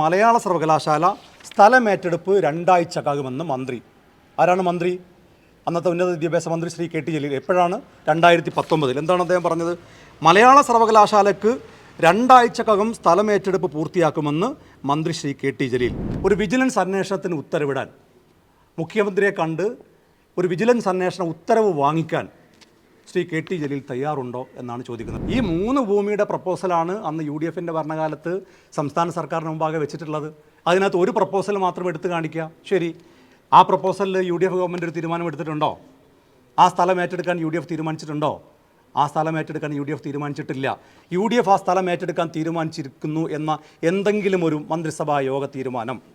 മലയാള സർവകലാശാല സ്ഥലമേറ്റെടുപ്പ് രണ്ടാഴ്ചക്കാകുമെന്ന് മന്ത്രി. ആരാണ് മന്ത്രി? അന്നത്തെ ഉന്നത വിദ്യാഭ്യാസ മന്ത്രി ശ്രീ കെ ടി ജലീൽ. എപ്പോഴാണ്? രണ്ടായിരത്തി പത്തൊമ്പതിൽ എന്താണ് അദ്ദേഹം പറഞ്ഞത്? മലയാള സർവകലാശാലയ്ക്ക് രണ്ടാഴ്ചക്കകം സ്ഥലമേറ്റെടുപ്പ് പൂർത്തിയാക്കുമെന്ന് മന്ത്രി ശ്രീ കെ ടി ജലീൽ. ഒരു വിജിലൻസ് അന്വേഷണത്തിന് ഉത്തരവിടാൻ മുഖ്യമന്ത്രിയെ കണ്ട് ഒരു വിജിലൻസ് അന്വേഷണ ഉത്തരവ് വാങ്ങിക്കാൻ ശ്രീ കെ ടി ജലീൽ തയ്യാറുണ്ടോ എന്നാണ് ചോദിക്കുന്നത്. ഈ മൂന്ന് ഭൂമിയുടെ പ്രപ്പോസലാണ് അന്ന് യു ഡി എഫിന്റെ ഭരണകാലത്ത് സംസ്ഥാന സർക്കാരിന് മുമ്പാകെ വെച്ചിട്ടുള്ളത്. അതിനകത്ത് ഒരു പ്രപ്പോസൽ മാത്രം എടുത്തു കാണിക്കുക. ശരി. ആ പ്രപ്പോസലിൽ യു ഡി എഫ് ഗവൺമെന്റ് ഒരു തീരുമാനം എടുത്തിട്ടുണ്ടോ? ആ സ്ഥലം ഏറ്റെടുക്കാൻ യു ഡി എഫ് തീരുമാനിച്ചിട്ടുണ്ടോ? ആ സ്ഥലം ഏറ്റെടുക്കാൻ യു ഡി എഫ് തീരുമാനിച്ചിട്ടില്ല. യു ഡി എഫ് ആ സ്ഥലം ഏറ്റെടുക്കാൻ തീരുമാനിച്ചിരിക്കുന്നു എന്ന എന്തെങ്കിലും ഒരു മന്ത്രിസഭാ യോഗ തീരുമാനം.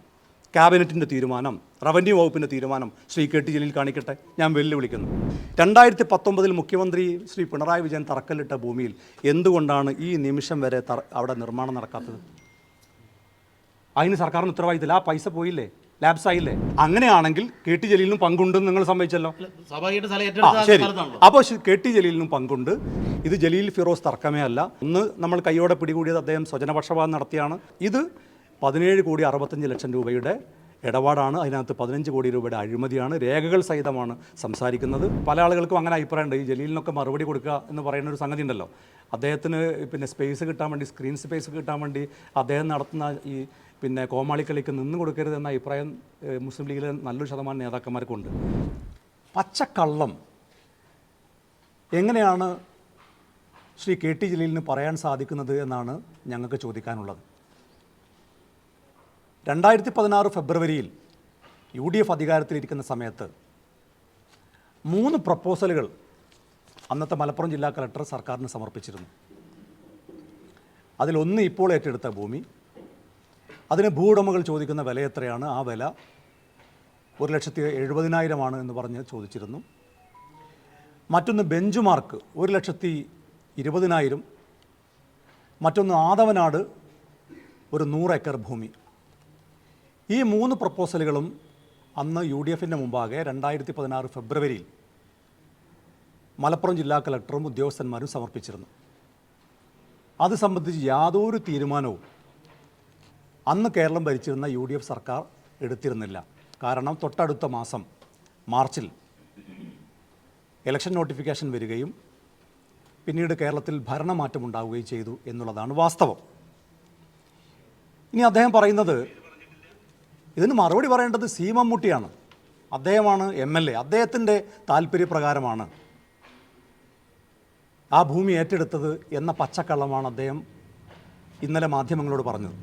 ക്യാബിനറ്റിന്റെ തീരുമാനം റവന്യൂ വകുപ്പിന്റെ തീരുമാനം ശ്രീ കെ ടി ജലീൽ കാണിക്കട്ടെ. ഞാൻ വെല്ലുവിളിക്കുന്നു. രണ്ടായിരത്തി പത്തൊമ്പതിൽ മുഖ്യമന്ത്രി ശ്രീ പിണറായി വിജയൻ തറക്കല്ലിട്ട ഭൂമിയിൽ എന്തുകൊണ്ടാണ് ഈ നിമിഷം വരെ അവിടെ നിർമ്മാണം നടക്കാത്തത്? അതിന് സർക്കാരിന് ഉത്തരവാദിത്തമില്ല. ആ പൈസ പോയില്ലേ? ലാബ്സ് ആയില്ലേ? അങ്ങനെയാണെങ്കിൽ കെ ടി ജലീലിനും പങ്കുണ്ടെന്ന് നിങ്ങൾ സമ്മതിച്ചല്ലോ. ശരി. അപ്പോൾ കെ ടി ജലീലിനും പങ്കുണ്ട്. ഇത് ജലീൽ ഫിറോസ് തർക്കമേ അല്ല. ഒന്ന് നമ്മൾ കൈയോടെ പിടികൂടിയത് അദ്ദേഹം സ്വജനപക്ഷപാതം നടത്തിയാണ്. ഇത് പതിനേഴ് കോടി അറുപത്തഞ്ച് ലക്ഷം രൂപയുടെ ഇടപാടാണ്. അതിനകത്ത് പതിനഞ്ച് കോടി രൂപയുടെ അഴിമതിയാണ്. രേഖകൾ സഹിതമാണ് സംസാരിക്കുന്നത്. പല ആളുകൾക്കും അങ്ങനെ അഭിപ്രായമുണ്ട്. ഈ ജലീലിനൊക്കെ മറുപടി കൊടുക്കുക എന്ന് പറയുന്ന ഒരു സംഗതി ഉണ്ടല്ലോ. അദ്ദേഹത്തിന് പിന്നെ സ്പേസ് കിട്ടാൻ വേണ്ടി സ്ക്രീൻ സ്പേസ് കിട്ടാൻ വേണ്ടി അദ്ദേഹം നടത്തുന്ന ഈ പിന്നെ കോമാളിക്കളിക്ക് നിന്ന് കൊടുക്കരുത് എന്ന അഭിപ്രായം മുസ്ലിം ലീഗിലെ നല്ലൊരു ശതമാനം നേതാക്കന്മാർക്കുണ്ട്. പച്ചക്കള്ളം എങ്ങനെയാണ് ശ്രീ കെ ടി ജലീലിന് പറയാൻ സാധിക്കുന്നത് എന്നാണ് ഞങ്ങൾക്ക് ചോദിക്കാനുള്ളത്. രണ്ടായിരത്തി പതിനാറ് ഫെബ്രുവരിയിൽ യു ഡി എഫ് അധികാരത്തിലിരിക്കുന്ന സമയത്ത് മൂന്ന് പ്രപ്പോസലുകൾ അന്നത്തെ മലപ്പുറം ജില്ലാ കളക്ടർ സർക്കാരിന് സമർപ്പിച്ചിരുന്നു. അതിലൊന്ന് ഇപ്പോൾ ഏറ്റെടുത്ത ഭൂമി. അതിന് ഭൂവുടമകൾ ചോദിക്കുന്ന വില എത്രയാണ്? ആ വില ഒരു ലക്ഷത്തി എഴുപതിനായിരമാണ് എന്ന് പറഞ്ഞ് ചോദിച്ചിരുന്നു. മറ്റൊന്ന് ബെഞ്ച് മാർക്ക് ഒരു ലക്ഷത്തി ഇരുപതിനായിരം. മറ്റൊന്ന് ആദവനാട് ഒരു നൂറ് ഏക്കർ ഭൂമി. ഈ മൂന്ന് പ്രപ്പോസലുകളും അന്ന് യു ഡി എഫിന്റെ മുമ്പാകെ രണ്ടായിരത്തി പതിനാറ് ഫെബ്രുവരിയിൽ മലപ്പുറം ജില്ലാ കളക്ടറും ഉദ്യോഗസ്ഥന്മാരും സമർപ്പിച്ചിരുന്നു. അത് സംബന്ധിച്ച് യാതൊരു തീരുമാനവും അന്ന് കേരളം ഭരിച്ചിരുന്ന യു ഡി എഫ് സർക്കാർ എടുത്തിരുന്നില്ല. കാരണം തൊട്ടടുത്ത മാസം മാർച്ചിൽ ഇലക്ഷൻ നോട്ടിഫിക്കേഷൻ വരികയും പിന്നീട് കേരളത്തിൽ ഭരണമാറ്റം ഉണ്ടാവുകയും ചെയ്തു എന്നുള്ളതാണ് വാസ്തവം. ഇനി അദ്ദേഹം പറയുന്നത് ഇതിന് മറുപടി പറയേണ്ടത് സി മമ്മൂട്ടിയാണ് അദ്ദേഹമാണ് എം എൽ എ അദ്ദേഹത്തിന്റെ താല്പര്യപ്രകാരമാണ് ആ ഭൂമി ഏറ്റെടുത്തത് എന്ന പച്ചക്കള്ളമാണ് അദ്ദേഹം ഇന്നലെ മാധ്യമങ്ങളോട് പറഞ്ഞത്.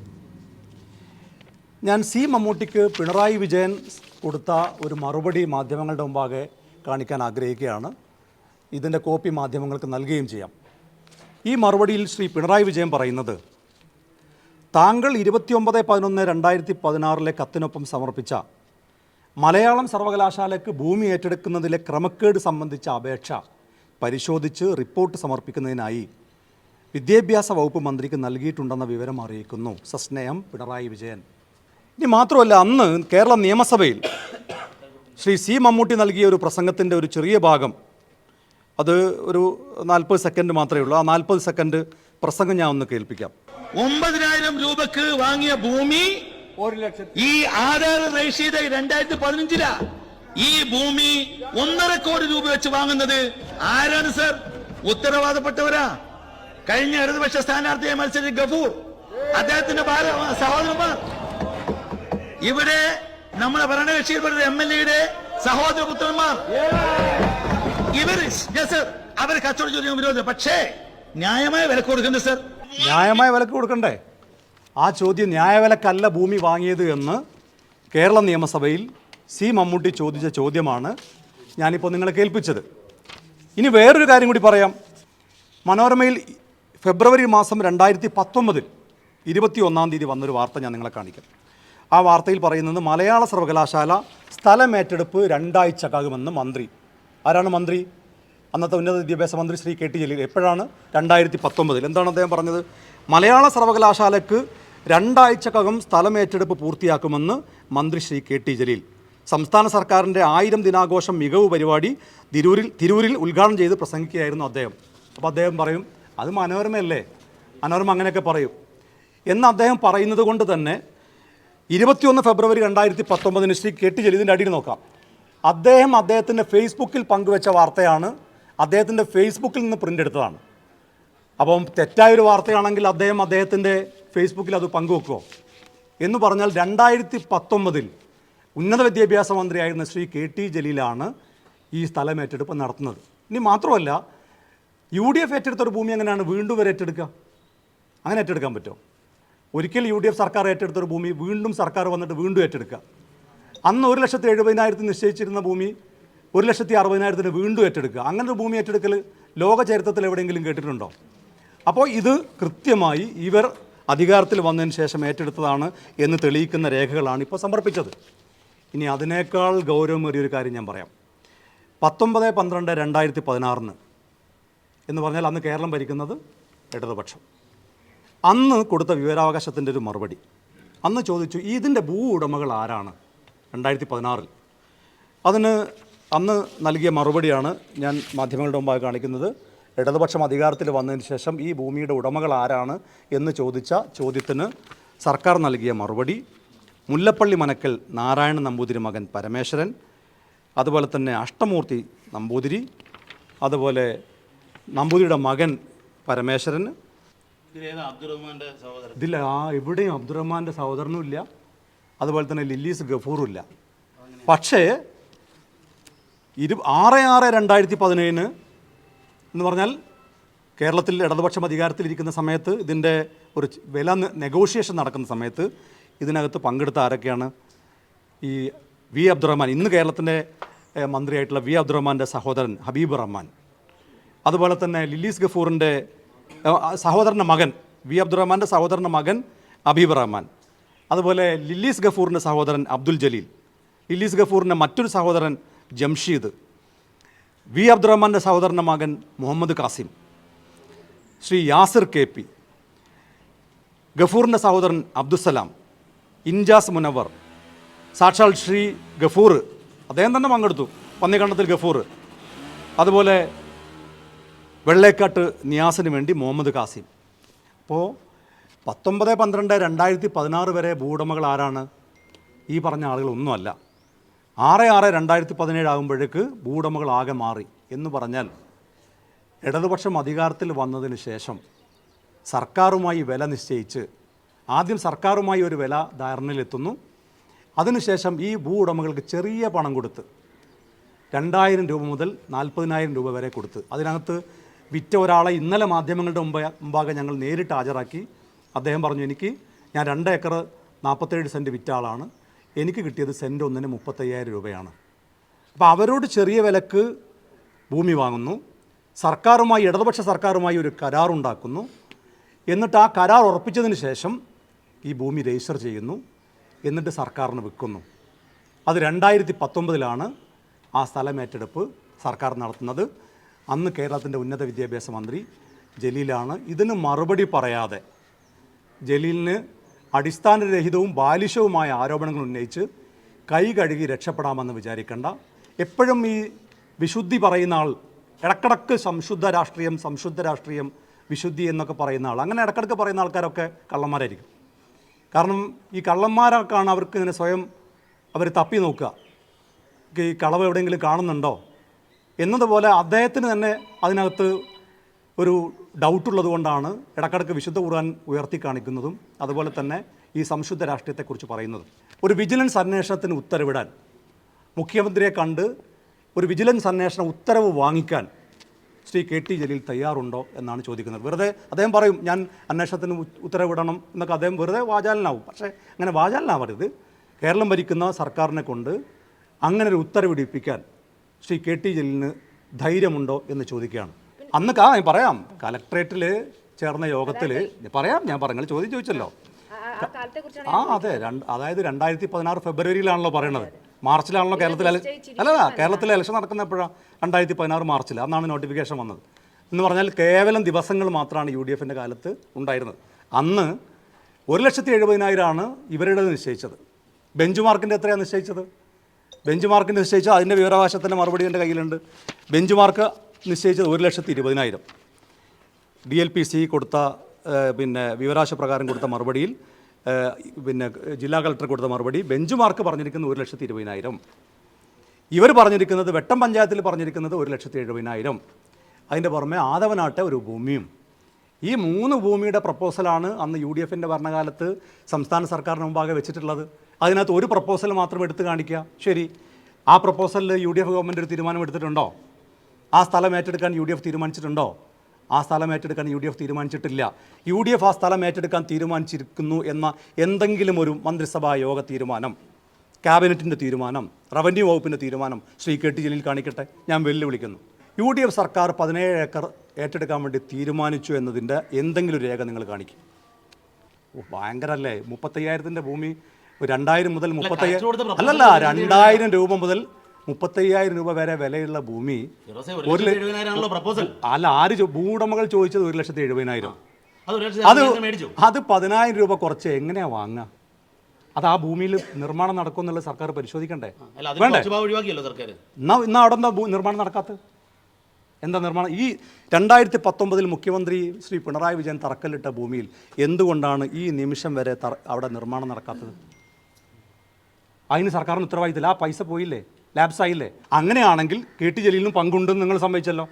ഞാൻ സി മമ്മൂട്ടിക്ക് പിണറായി വിജയൻ കൊടുത്ത ഒരു മറുപടി മാധ്യമങ്ങളുടെ മുമ്പാകെ കാണിക്കാൻ ആഗ്രഹിക്കുകയാണ്. ഇതിന്റെ കോപ്പി മാധ്യമങ്ങൾക്ക് നൽകുകയും ചെയ്യാം. ഈ മറുപടിയിൽ ശ്രീ പിണറായി വിജയൻ പറയുന്നത് താങ്കൾ ഇരുപത്തിയൊമ്പത് പതിനൊന്ന് രണ്ടായിരത്തി പതിനാറിലെ കത്തിനൊപ്പം സമർപ്പിച്ച മലയാളം സർവകലാശാലയ്ക്ക് ഭൂമി ഏറ്റെടുക്കുന്നതിലെ ക്രമക്കേട് സംബന്ധിച്ച അപേക്ഷ പരിശോധിച്ച് റിപ്പോർട്ട് സമർപ്പിക്കുന്നതിനായി വിദ്യാഭ്യാസ വകുപ്പ് മന്ത്രിക്ക് നൽകിയിട്ടുണ്ടെന്ന വിവരം അറിയിക്കുന്നു. സസ്നേഹം പിണറായി വിജയൻ. ഇനി മാത്രമല്ല അന്ന് കേരള നിയമസഭയിൽ ശ്രീ സി മമ്മൂട്ടി നൽകിയ ഒരു പ്രസംഗത്തിന്റെ ഒരു ചെറിയ ഭാഗം. അത് ഒരു നാൽപ്പത് സെക്കൻഡ് മാത്രമേ ഉള്ളൂ. ആ നാൽപ്പത് സെക്കൻഡ് പ്രസംഗം ഞാൻ ഒന്ന് കേൾപ്പിക്കാം. ഒമ്പതിനായിരം രൂപക്ക് വാങ്ങിയ ഭൂമി ഒരു ലക്ഷം ഈ ആധാർ രജിസ്റ്റർ ചെയ്ത രണ്ടായിരത്തി പതിനഞ്ചിലാ. ഈ ഭൂമി ഒന്നര കോടി രൂപ വെച്ച് വാങ്ങുന്നത് ആരാണ് സർ? ഉത്തരവാദപ്പെട്ടവരാ? കഴിഞ്ഞ ഇടതുപക്ഷ സ്ഥാനാർത്ഥിയെ മത്സരിച്ച ഗഫൂർ. അദ്ദേഹത്തിന്റെ സഹോദരന്മാർ. ഇവിടെ നമ്മുടെ ഭരണകക്ഷിയിൽപ്പെട്ട എം എൽ എയുടെ സഹോദര പുത്രന്മാർ ഇവർ. അവർ കച്ചവടം ചോദിക്കുന്ന വിരോധം. പക്ഷേ ന്യായമായ വില കൊടുക്കണ്ടേ സർ? ന്യായമായ വിലക്ക് കൊടുക്കണ്ടേ? ആ ചോദ്യം ന്യായവിലക്കല്ല ഭൂമി വാങ്ങിയത് എന്ന് കേരള നിയമസഭയിൽ സി മമ്മൂട്ടി ചോദിച്ച ചോദ്യമാണ് ഞാനിപ്പോൾ നിങ്ങളെ കേൾപ്പിച്ചത്. ഇനി വേറൊരു കാര്യം കൂടി പറയാം. മനോരമയിൽ ഫെബ്രുവരി മാസം രണ്ടായിരത്തി പത്തൊമ്പതിൽ ഇരുപത്തി ഒന്നാം തീയതി വന്നൊരു വാർത്ത ഞാൻ നിങ്ങളെ കാണിക്കാം. ആ വാർത്തയിൽ പറയുന്നത് മലയാള സർവകലാശാല സ്ഥലമേറ്റെടുപ്പ് രണ്ടാഴ്ചക്കാകുമെന്ന് മന്ത്രി. ആരാണ് മന്ത്രി? അന്നത്തെ ഉന്നത വിദ്യാഭ്യാസ മന്ത്രി ശ്രീ കെ ടി ജലീൽ. എപ്പോഴാണ്? രണ്ടായിരത്തി പത്തൊമ്പതിൽ എന്താണ് അദ്ദേഹം പറഞ്ഞത്? മലയാള സർവകലാശാലയ്ക്ക് രണ്ടാഴ്ചക്കകം സ്ഥലമേറ്റെടുപ്പ് പൂർത്തിയാക്കുമെന്ന് മന്ത്രി ശ്രീ കെ ടി ജലീൽ. സംസ്ഥാന സർക്കാരിന്റെ ആയിരം ദിനാഘോഷം മികവ് പരിപാടി തിരൂരിൽ തിരൂരിൽ ഉദ്ഘാടനം ചെയ്ത് പ്രസംഗിക്കുകയായിരുന്നു അദ്ദേഹം. അപ്പോൾ അദ്ദേഹം പറയും അത് മനോരമയല്ലേ? മനോരമ അങ്ങനെയൊക്കെ പറയും. എന്ന് അദ്ദേഹം പറയുന്നത് കൊണ്ട് തന്നെ ഇരുപത്തിയൊന്ന് ഫെബ്രുവരി രണ്ടായിരത്തി പത്തൊമ്പതിന് ശ്രീ കെ ടി ജലീലിന്റെ അടിയിൽ നോക്കാം. അദ്ദേഹം അദ്ദേഹത്തിന്റെ ഫേസ്ബുക്കിൽ പങ്കുവച്ച വാർത്തയാണ് അദ്ദേഹത്തിന്റെ ഫേസ്ബുക്കിൽ നിന്ന് പ്രിന്റ് എടുത്തതാണ്. അപ്പം തെറ്റായൊരു വാർത്തയാണെങ്കിൽ അദ്ദേഹം അദ്ദേഹത്തിന്റെ ഫേസ്ബുക്കിൽ അത് പങ്കുവെക്കുമോ എന്ന് പറഞ്ഞാൽ രണ്ടായിരത്തി പത്തൊമ്പതിൽ ഉന്നത വിദ്യാഭ്യാസ മന്ത്രിയായിരുന്ന ശ്രീ കെ ടി ജലീലാണ് ഈ സ്ഥലം ഏറ്റെടുപ്പ് നടത്തുന്നത്. ഇനി മാത്രമല്ല യു ഡി എഫ് ഏറ്റെടുത്തൊരു ഭൂമി എങ്ങനെയാണ്? വീണ്ടും വരെ ഏറ്റെടുക്കുക? അങ്ങനെ ഏറ്റെടുക്കാൻ പറ്റുമോ? ഒരിക്കൽ യു ഡി എഫ് സർക്കാർ ഏറ്റെടുത്തൊരു ഭൂമി വീണ്ടും സർക്കാർ വന്നിട്ട് വീണ്ടും ഏറ്റെടുക്കുക. അന്ന് ഒരു ലക്ഷത്തി എഴുപതിനായിരത്തി നിശ്ചയിച്ചിരുന്ന ഭൂമി ഒരു ലക്ഷത്തി അറുപതിനായിരത്തിന് വീണ്ടും ഏറ്റെടുക്കുക. അങ്ങനെ ഒരു ഭൂമി ഏറ്റെടുക്കൽ ലോക ചരിത്രത്തിൽ എവിടെയെങ്കിലും കേട്ടിട്ടുണ്ടോ? അപ്പോൾ ഇത് കൃത്യമായി ഇവർ അധികാരത്തിൽ വന്നതിന് ശേഷം ഏറ്റെടുത്തതാണ് എന്ന് തെളിയിക്കുന്ന രേഖകളാണ് ഇപ്പോൾ സമർപ്പിച്ചത്. ഇനി അതിനേക്കാൾ ഗൗരവമേറിയൊരു കാര്യം ഞാൻ പറയാം. പത്തൊമ്പത് പന്ത്രണ്ട് രണ്ടായിരത്തി പതിനാറിന് എന്ന് പറഞ്ഞാൽ അന്ന് കേരളം ഭരിക്കുന്നത് ഇടതുപക്ഷം. അന്ന് കൊടുത്ത വിവരാവകാശത്തിന്റെ ഒരു മറുപടി. അന്ന് ചോദിച്ചു ഇതിന്റെ ഭൂ ഉടമകൾ ആരാണ്? രണ്ടായിരത്തി പതിനാറിൽ അതിന് അന്ന് നൽകിയ മറുപടിയാണ് ഞാൻ മാധ്യമങ്ങളുടെ മുമ്പായി കാണിക്കുന്നത്. ഇടതുപക്ഷം അധികാരത്തിൽ വന്നതിന് ശേഷം ഈ ഭൂമിയുടെ ഉടമകൾ ആരാണ് എന്ന് ചോദിച്ച ചോദ്യത്തിന് സർക്കാർ നൽകിയ മറുപടി മുല്ലപ്പള്ളി മനക്കൽ നാരായണ നമ്പൂതിരി മകൻ പരമേശ്വരൻ അതുപോലെ തന്നെ അഷ്ടമൂർത്തി നമ്പൂതിരി അതുപോലെ നമ്പൂതിരിയുടെ മകൻ പരമേശ്വരൻ. ഇതിൽ ആ എവിടെയും അബ്ദുറഹ്മാന്റെ സഹോദരനും ഇല്ല. അതുപോലെ തന്നെ ലില്ലീസ് ഗഫൂറും ഇല്ല. പക്ഷേ ഇരു ആറ് ആറ് രണ്ടായിരത്തി പതിനേഴിന് എന്ന് പറഞ്ഞാൽ കേരളത്തിൽ ഇടതുപക്ഷം അധികാരത്തിലിരിക്കുന്ന സമയത്ത് ഇതിന്റെ ഒരു വില നെഗോഷിയേഷൻ നടക്കുന്ന സമയത്ത് ഇതിനകത്ത് പങ്കെടുത്ത ആരൊക്കെയാണ്? ഈ വി അബ്ദുറഹ്മാൻ. ഇന്ന് കേരളത്തിന്റെ മന്ത്രിയായിട്ടുള്ള വി അബ്ദുറഹ്മാന്റെ സഹോദരൻ ഹബീബ് റഹ്മാൻ. അതുപോലെ തന്നെ ലില്ലീസ് ഗഫൂറിന്റെ സഹോദരന്റെ മകൻ വി അബ്ദുറഹ്മാന്റെ സഹോദരന്റെ മകൻ അബീബ് റഹ്മാൻ. അതുപോലെ ലില്ലീസ് ഗഫൂറിന്റെ സഹോദരൻ അബ്ദുൽ ജലീൽ. ലില്ലീസ് ഗഫൂറിന്റെ മറ്റൊരു സഹോദരൻ ജംഷീദ് വി. അബ്ദുറഹ്മാന്റെ സഹോദരന്റെ മകൻ മുഹമ്മദ് കാസിം ശ്രീ യാസിർ കെ. പി ഗഫൂറിന്റെ സഹോദരൻ അബ്ദുസലാം ഇൻജാസ് മുനവർ സാക്ഷാൽ ശ്രീ ഗഫൂർ അദ്ദേഹം തന്നെ പങ്കെടുത്തു പന്നിക്കണ്ടത്തിൽ ഗഫൂർ. അതുപോലെ വെള്ളേക്കാട്ട് നിയാസിന് വേണ്ടി മുഹമ്മദ് കാസിം അപ്പോൾ പത്തൊമ്പത് പന്ത്രണ്ട് രണ്ടായിരത്തി പതിനാറ് വരെ ഭൂവുടമകൾ ആരാണ്? ഈ പറഞ്ഞ ആളുകളൊന്നുമല്ല. ആറ് ആറ് രണ്ടായിരത്തി പതിനേഴ് ആകുമ്പോഴേക്ക് ഭൂവുടമകൾ ആകെ മാറി എന്ന് പറഞ്ഞാൽ ഇടതുപക്ഷം അധികാരത്തിൽ വന്നതിന് ശേഷം സർക്കാരുമായി വില നിശ്ചയിച്ച് ആദ്യം സർക്കാരുമായി ഒരു വില ധാരണയിലെത്തുന്നു. അതിനുശേഷം ഈ ഭൂ ഉടമകൾക്ക് ചെറിയ പണം കൊടുത്ത് രണ്ടായിരം രൂപ മുതൽ നാൽപ്പതിനായിരം രൂപ വരെ കൊടുത്ത് അതിനകത്ത് വിറ്റ ഒരാളെ ഇന്നലെ മാധ്യമങ്ങളുടെ മുമ്പ് മുമ്പാകെ ഞങ്ങൾ നേരിട്ട് ഹാജരാക്കി. അദ്ദേഹം പറഞ്ഞു എനിക്ക് ഞാൻ രണ്ട് ഏക്കർ നാൽപ്പത്തേഴ് സെന്റ് വിറ്റ ആളാണ്. എനിക്ക് കിട്ടിയത് സെന്റ് ഒന്നിന് മുപ്പത്തയ്യായിരം രൂപയാണ്. അപ്പോൾ അവരോട് ചെറിയ വിലക്ക് ഭൂമി വാങ്ങുന്നു. സർക്കാരുമായി ഇടതുപക്ഷ സർക്കാരുമായി ഒരു കരാറുണ്ടാക്കുന്നു എന്നിട്ട് ആ കരാർ ഉറപ്പിച്ചതിന് ശേഷം ഈ ഭൂമി രജിസ്റ്റർ ചെയ്യുന്നു. എന്നിട്ട് സർക്കാരിന് വിൽക്കുന്നു. അത് രണ്ടായിരത്തി പത്തൊമ്പതിലാണ് ആ സ്ഥലം ഏറ്റെടുപ്പ് സർക്കാർ നടത്തുന്നത്. അന്ന് കേരളത്തിന്റെ ഉന്നത വിദ്യാഭ്യാസ മന്ത്രി ജലീലാണ്. ഇതിന് മറുപടി പറയാതെ ജലീലിന് അടിസ്ഥാനരഹിതവും ബാലിശവുമായ ആരോപണങ്ങൾ ഉന്നയിച്ച് കൈ കഴുകി രക്ഷപ്പെടാമെന്ന് വിചാരിക്കേണ്ട. എപ്പോഴും ഈ വിശുദ്ധി പറയുന്ന ആൾ ഇടക്കിടക്ക് സംശുദ്ധ രാഷ്ട്രീയം സംശുദ്ധ രാഷ്ട്രീയം വിശുദ്ധി എന്നൊക്കെ പറയുന്ന ആൾ അങ്ങനെ ഇടക്കിടക്ക് പറയുന്ന ആൾക്കാരൊക്കെ കള്ളന്മാരായിരിക്കും. കാരണം ഈ കള്ളന്മാരൊക്കെയാണ് അവർക്ക് ഇങ്ങനെ സ്വയം അവർ തപ്പി നോക്കുക. ഈ കളവ് എവിടെയെങ്കിലും കാണുന്നുണ്ടോ? എന്നതുപോലെ അദ്ദേഹത്തിന് തന്നെ അതിനകത്ത് ഒരു ഡൗട്ടുള്ളത് കൊണ്ടാണ് ഇടക്കിടക്ക് വിശുദ്ധ ഖുർആൻ ഉയർത്തി കാണിക്കുന്നതും അതുപോലെ തന്നെ ഈ സംശുദ്ധ രാഷ്ട്രീയത്തെക്കുറിച്ച് പറയുന്നതും. ഒരു വിജിലൻസ് അന്വേഷണത്തിന് ഉത്തരവിടാൻ മുഖ്യമന്ത്രിയെ കണ്ട് ഒരു വിജിലൻസ് അന്വേഷണ ഉത്തരവ് വാങ്ങിക്കാൻ ശ്രീ കെ ടി ജലീൽ തയ്യാറുണ്ടോ എന്നാണ് ചോദിക്കുന്നത്. വെറുതെ അദ്ദേഹം പറയും ഞാൻ അന്വേഷണത്തിന് ഉത്തരവിടണം എന്നൊക്കെ അദ്ദേഹം വെറുതെ വാചാലനാവും. പക്ഷേ അങ്ങനെ വാചാലനാവരുത്. കേരളം ഭരിക്കുന്ന സർക്കാരിനെ കൊണ്ട് അങ്ങനെ ഒരു ഉത്തരവിടിപ്പിക്കാൻ ശ്രീ കെ ടി ജലീലിന് ധൈര്യമുണ്ടോ എന്ന് ചോദിക്കുകയാണ്. അന്ന് കാ ഞാൻ പറയാം. കലക്ട്രേറ്റിൽ ചേർന്ന യോഗത്തിൽ പറയാം ഞാൻ പറഞ്ഞ ചോദ്യം ചോദിച്ചല്ലോ. ആ അതെ രണ്ട് അതായത് രണ്ടായിരത്തി പതിനാറ് ഫെബ്രുവരിയിലാണല്ലോ പറയണത്. മാർച്ചിലാണല്ലോ കേരളത്തിൽ അല്ല അല്ല കേരളത്തിലെ ഇലക്ഷൻ നടക്കുന്ന എപ്പോഴാണ് രണ്ടായിരത്തി പതിനാറ് മാർച്ചിൽ അന്നാണ് നോട്ടിഫിക്കേഷൻ വന്നത്. എന്ന് പറഞ്ഞാൽ കേവലം ദിവസങ്ങൾ മാത്രമാണ് യു ഡി എഫിന്റെ കാലത്ത് ഉണ്ടായിരുന്നത്. അന്ന് ഒരു ലക്ഷത്തി എഴുപതിനായിരമാണ് ഇവരുടെ നിശ്ചയിച്ചത്. ബെഞ്ച് മാർക്കിന്റെ എത്രയാണ് നിശ്ചയിച്ചത്? ബെഞ്ച് മാർക്കിന്റെ നിശ്ചയിച്ചത് അതിന്റെ വിവരാവകാശത്തിന്റെ മറുപടി എന്റെ കയ്യിലുണ്ട്. ബെഞ്ച് മാർക്ക് നിശ്ചയിച്ചത് ഒരു ലക്ഷത്തി ഇരുപതിനായിരം. ഡി എൽ പി സി കൊടുത്ത പിന്നെ വിവരാശ പ്രകാരം കൊടുത്ത മറുപടിയിൽ പിന്നെ ജില്ലാ കളക്ടർ കൊടുത്ത മറുപടി ബെഞ്ച് മാർക്ക് പറഞ്ഞിരിക്കുന്നത് ഒരു ലക്ഷത്തി ഇരുപതിനായിരം. ഇവർ പറഞ്ഞിരിക്കുന്നത് വെട്ടം പഞ്ചായത്തിൽ പറഞ്ഞിരിക്കുന്നത് ഒരു ലക്ഷത്തി എഴുപതിനായിരം. അതിന്റെ പുറമെ ആദവനാട്ടെ ഒരു ഭൂമിയും. ഈ മൂന്ന് ഭൂമിയുടെ പ്രപ്പോസലാണ് അന്ന് യു ഡി എഫിന്റെ ഭരണകാലത്ത് സംസ്ഥാന സർക്കാരിന് മുമ്പാകെ വെച്ചിട്ടുള്ളത്. അതിനകത്ത് ഒരു പ്രപ്പോസൽ മാത്രം എടുത്തു കാണിക്കുക. ശരി. ആ പ്രപ്പോസലിൽ യു ഡി എഫ് ഗവൺമെന്റ് ഒരു തീരുമാനം എടുത്തിട്ടുണ്ടോ? ആ സ്ഥലം ഏറ്റെടുക്കാൻ യു ഡി എഫ് തീരുമാനിച്ചിട്ടുണ്ടോ? ആ സ്ഥലം ഏറ്റെടുക്കാൻ യു ഡി എഫ് തീരുമാനിച്ചിട്ടില്ല. യു ഡി എഫ് ആ സ്ഥലം ഏറ്റെടുക്കാൻ തീരുമാനിച്ചിരിക്കുന്നു എന്ന എന്തെങ്കിലും ഒരു മന്ത്രിസഭാ യോഗ തീരുമാനം ക്യാബിനറ്റിന്റെ തീരുമാനം റവന്യൂ വകുപ്പിന്റെ തീരുമാനം ശ്രീ കെ ടി ജലീൽ കാണിക്കട്ടെ. ഞാൻ വെല്ലുവിളിക്കുന്നു. യു ഡി എഫ് സർക്കാർ പതിനേഴ് ഏക്കർ ഏറ്റെടുക്കാൻ വേണ്ടി തീരുമാനിച്ചു എന്നതിന്റെ എന്തെങ്കിലും രേഖ നിങ്ങൾ കാണിക്കും. ഓ ഭയങ്കരല്ലേ? മുപ്പത്തയ്യായിരത്തിന്റെ ഭൂമി രണ്ടായിരം മുതൽ മുപ്പത്തയ്യായിരം അല്ലല്ല രണ്ടായിരം രൂപ മുതൽ മുപ്പത്തയ്യായിരം രൂപ വരെ വിലയുള്ള ഭൂമി ഒരു പ്രപ്പോസൽ. അല്ല ആര് ചോ- ഭൂവുടമകൾ ചോദിച്ചത് ഒരു ലക്ഷത്തി എഴുപതിനായിരം. അത് ഒരു ലക്ഷത്തി അത് അറുപതിനായിരം മേടിച്ചു. അത് പതിനായിരം രൂപ കുറച്ച് എങ്ങനെയാ വാങ്ങുക? അത് ആ ഭൂമിയിൽ നിർമ്മാണം നടക്കുമെന്നുള്ള സർക്കാർ പരിശോധിക്കണ്ടേ? അല്ല അതിന് കുറച്ച് ഭാഗം ഒഴിവാക്കിയല്ലോ സർക്കാർ എന്നാ ഇന്ന് അവിടെ എന്താ ഭൂ- നിർമ്മാണം നടക്കാത്തത് എന്താ നിർമ്മാണം? ഈ രണ്ടായിരത്തി പത്തൊമ്പതിൽ മുഖ്യമന്ത്രി ശ്രീ പിണറായി വിജയൻ തറക്കല്ലിട്ട ഭൂമിയിൽ എന്തുകൊണ്ടാണ് ഈ നിമിഷം വരെ തറ- അവിടെ നിർമ്മാണം നടക്കാത്തത്? അതിന് സർക്കാരിന് ഉത്തരവാദിത്തമില്ല. ആ പൈസ പോയില്ലേ? ലാബ്സ് ആയില്ലേ അങ്ങനെയാണെങ്കിൽ കെ ടി ജലീലിനും പങ്കുണ്ടെന്ന് നിങ്ങൾ സമ്മതിച്ചല്ലോ.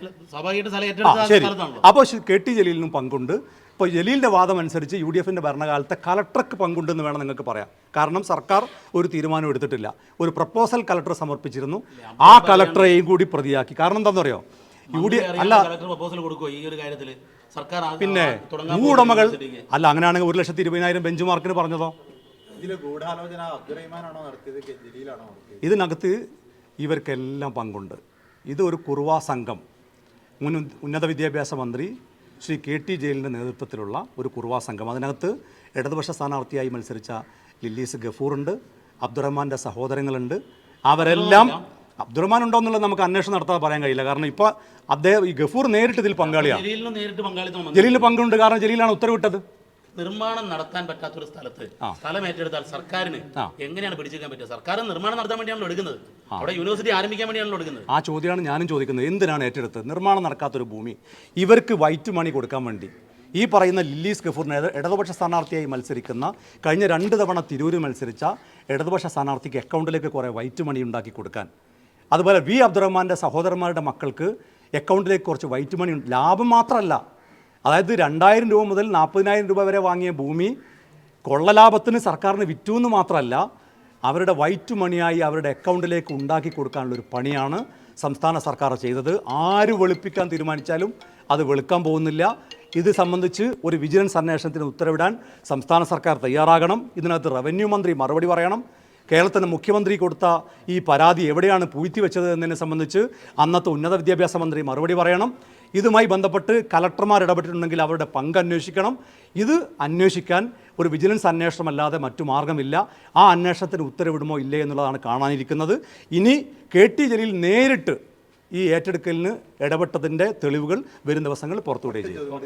ശരി. അപ്പോൾ കെ ടി ജലീലിനും പങ്കുണ്ട്. ഇപ്പോൾ ജലീലിന്റെ വാദം അനുസരിച്ച് യു ഡി എഫിന്റെ ഭരണകാലത്തെ കലക്ടർക്ക് പങ്കുണ്ടെന്ന് വേണം നിങ്ങൾക്ക് പറയാം. കാരണം സർക്കാർ ഒരു തീരുമാനം എടുത്തിട്ടില്ല. ഒരു പ്രപ്പോസൽ കലക്ടർ സമർപ്പിച്ചിരുന്നു. ആ കലക്ടറെയും കൂടി പ്രതിയാക്കി. കാരണം എന്താണെന്ന് അറിയോ യു ഡി അല്ല കളക്ടർ പ്രപ്പോസൽ കൊടുക്കുമോ ഈ ഒരു കാര്യത്തിൽ സർക്കാർ പിന്നെ ഭൂവുടമകൾ അല്ല അങ്ങനെയാണെങ്കിൽ ഒരു ലക്ഷത്തി ഇരുപതിനായിരം ബെഞ്ച് മാർക്കിന് പറഞ്ഞതോ ഇതിനകത്ത് ഇവർക്കെല്ലാം പങ്കുണ്ട്. ഇത് ഒരു കുറുവാ സംഘം. മുൻ ഉന്നത വിദ്യാഭ്യാസ മന്ത്രി ശ്രീ കെ ടി ജയിലിന്റെ നേതൃത്വത്തിലുള്ള ഒരു കുറുവാ സംഘം. അതിനകത്ത് ഇടതുപക്ഷ സ്ഥാനാർത്ഥിയായി മത്സരിച്ച ലില്ലീസ് ഗഫൂറുണ്ട് അബ്ദുറഹ്മാന്റെ സഹോദരങ്ങളുണ്ട്. അവരെല്ലാം അബ്ദുറഹ്മാൻ ഉണ്ടോ? എന്നുള്ളത് നമുക്ക് അന്വേഷണം നടത്താതെ പറയാൻ കഴിയില്ല. കാരണം ഇപ്പോൾ അദ്ദേഹം ഈ ഗഫൂർ നേരിട്ട് ഇതിൽ പങ്കാളിയാണ് ജലീലിന് പങ്കുണ്ട്. കാരണം ജലീലാണ് ഉത്തരവിട്ടത്. നിർമ്മാണം നടത്താൻ പറ്റാത്തൊരു സ്ഥലത്ത് ആ. സ്ഥലം ഏറ്റെടുത്താൽ സർക്കാരിന്. എങ്ങനെയാണ് പിടിച്ചെടുക്കാൻ പറ്റുക? സർക്കാർ നിർമ്മാണം നടത്താൻ വേണ്ടിയാണല്ലോ എടുക്കുന്നത്. അവിടെ യൂണിവേഴ്സിറ്റി ആരംഭിക്കാൻ വേണ്ടിയാണല്ലോ എടുക്കുന്നത്. ആ ചോദ്യമാണ് ഞാനും ചോദിക്കുന്നത്. എന്തിനാണ് ഏറ്റെടുത്തത്? നിർമ്മാണം നടക്കാത്തൊരു ഭൂമി. ഇവർക്ക് വൈറ്റ് മണി കൊടുക്കാൻ വേണ്ടി. ഈ പറയുന്ന ലില്ലീസ് ഗഫൂറിന് ഇടതുപക്ഷ സ്ഥാനാർത്ഥിയായി മത്സരിക്കുന്ന കഴിഞ്ഞ രണ്ട് തവണ തിരൂരിൽ മത്സരിച്ച ഇടതുപക്ഷ സ്ഥാനാർത്ഥിക്ക് അക്കൗണ്ടിലേക്ക് കുറേ വൈറ്റ് മണി ഉണ്ടാക്കി കൊടുക്കാൻ. അതുപോലെ വി അബ്ദുറഹ്മാന്റെ സഹോദരന്മാരുടെ മക്കൾക്ക് അക്കൗണ്ടിലേക്ക് കുറച്ച് വൈറ്റ് മണി ലാഭം മാത്രമല്ല. അതായത് രണ്ടായിരം രൂപ മുതൽ നാൽപ്പതിനായിരം രൂപ വരെ വാങ്ങിയ ഭൂമി കൊള്ളലാഭത്തിന് സർക്കാരിന് വിറ്റു എന്ന് മാത്രമല്ല അവരുടെ വൈറ്റ് മണിയായി അവരുടെ അക്കൗണ്ടിലേക്ക് ഉണ്ടാക്കി കൊടുക്കാനുള്ള ഒരു പണിയാണ് സംസ്ഥാന സർക്കാർ ചെയ്തത്. ആര് വെളുപ്പിക്കാൻ തീരുമാനിച്ചാലും അത് വെളുക്കാൻ പോകുന്നില്ല. ഇത് സംബന്ധിച്ച് ഒരു വിജിലൻസ് അന്വേഷണത്തിന് ഉത്തരവിടാൻ സംസ്ഥാന സർക്കാർ തയ്യാറാകണം. ഇതിനകത്ത് റവന്യൂ മന്ത്രി മറുപടി പറയണം. കേരളത്തിന്റെ മുഖ്യമന്ത്രി കൊടുത്ത ഈ പരാതി എവിടെയാണ് പൂഴ്ത്തി വെച്ചത് എന്നതിനെ സംബന്ധിച്ച് അന്നത്തെ ഉന്നത വിദ്യാഭ്യാസ മന്ത്രി മറുപടി പറയണം. ഇതുമായി ബന്ധപ്പെട്ട് കലക്ടർമാർ ഇടപെട്ടിട്ടുണ്ടെങ്കിൽ അവരുടെ പങ്ക് അന്വേഷിക്കണം. ഇത് അന്വേഷിക്കാൻ ഒരു വിജിലൻസ് അന്വേഷണമല്ലാതെ മറ്റു മാർഗമില്ല. ആ അന്വേഷണത്തിന് ഉത്തരവിടുമോ ഇല്ലേ എന്നുള്ളതാണ് കാണാനിരിക്കുന്നത്. ഇനി കെ ടി ജലീൽ നേരിട്ട് ഈ ഏറ്റെടുക്കലിന് ഇടപെട്ടതിന്റെ തെളിവുകൾ വരും ദിവസങ്ങളിൽ പുറത്തുവിടുകയും ചെയ്യും.